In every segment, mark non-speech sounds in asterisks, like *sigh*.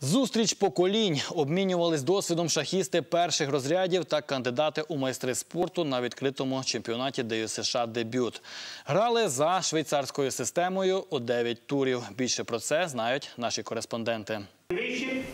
Зустріч поколінь обмінювались досвідом шахісти перших розрядів та кандидати у майстри спорту на відкритому чемпіонаті ДЮСШ «Дебют». Грали за швейцарською системою у 9 турів. Більше про це знають наші кореспонденти.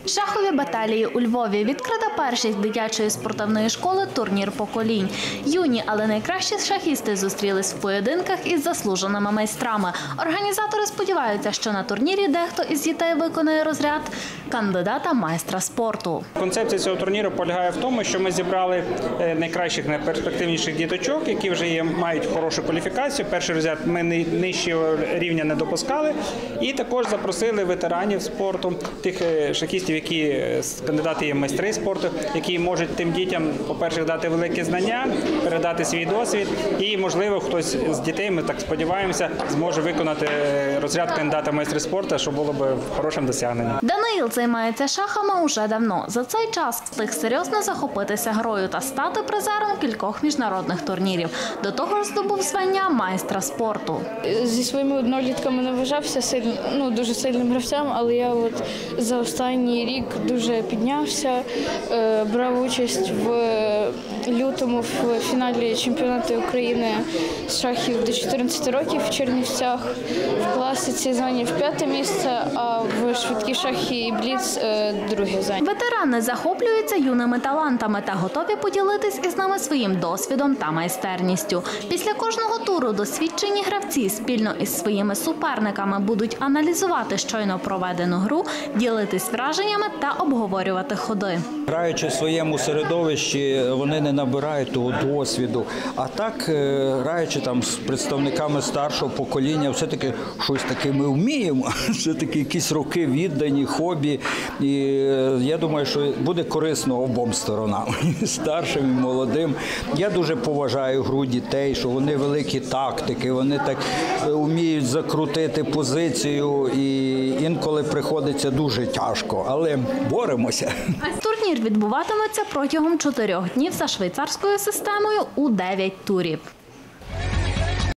Шахові баталії у Львові відкрита першість дитячої спортивної школи турнір поколінь. Юні, але найкращі шахісти зустрілись в поєдинках із заслуженими майстрами. Організатори сподіваються, що на турнірі дехто із дітей виконає розряд кандидата майстра спорту. Концепція цього турніру полягає в тому, що ми зібрали е, найкращих, найперспективніших діточок, які вже є, мають хорошу кваліфікацію. Перший розряд ми ни- нижчого рівня не допускали. І також запросили ветеранів спорту, тих е, які е, кандидати є майстри спорту, які можуть тим дітям, по-перше, дати великі знання, передати свій досвід. І, можливо, хтось з дітей, ми так сподіваємося, зможе виконати е, розряд кандидата майстри спорту, що було б хорошим досягненням. Даниїл займається шахами уже давно. За цей час встиг серйозно захопитися грою та стати призером кількох міжнародних турнірів. До того ж здобув звання майстра спорту. Зі своїми однолітками не вважався сильно, ну, дуже сильним гравцем, але я от за останній рік дуже піднявся, е, брав участь в лютому в фіналі чемпіонату України з шахів до 14 років в Чернівцях. В класиці зайняв п'яте місце, а в швидкі шахи і бліц е, друге зайняв. Ветерани захоплюються юними талантами та готові поділитись із нами своїм досвідом та майстерністю. Після кожного туру досвідчені гравці спільно із своїми суперниками будуть аналізувати щойно проведену гру, ділитись враженнями та обговорювати ходи. Граючи в своєму середовищі, вони не набирають того досвіду. А так, е, граючи там з представниками старшого покоління, все-таки щось таке ми вміємо. *laughs* Все-таки якісь роки віддані, хобі. І е, я думаю, що буде корисно обом сторонам, і *laughs* старшим і молодим. Я дуже поважаю гру дітей, що вони великі тактики, вони так е, вміють закрутити позицію, і інколи приходиться дуже тяжко, але боремося. Турнір відбуватиметься протягом чотирьох днів за швейцарською системою у дев'ять турів.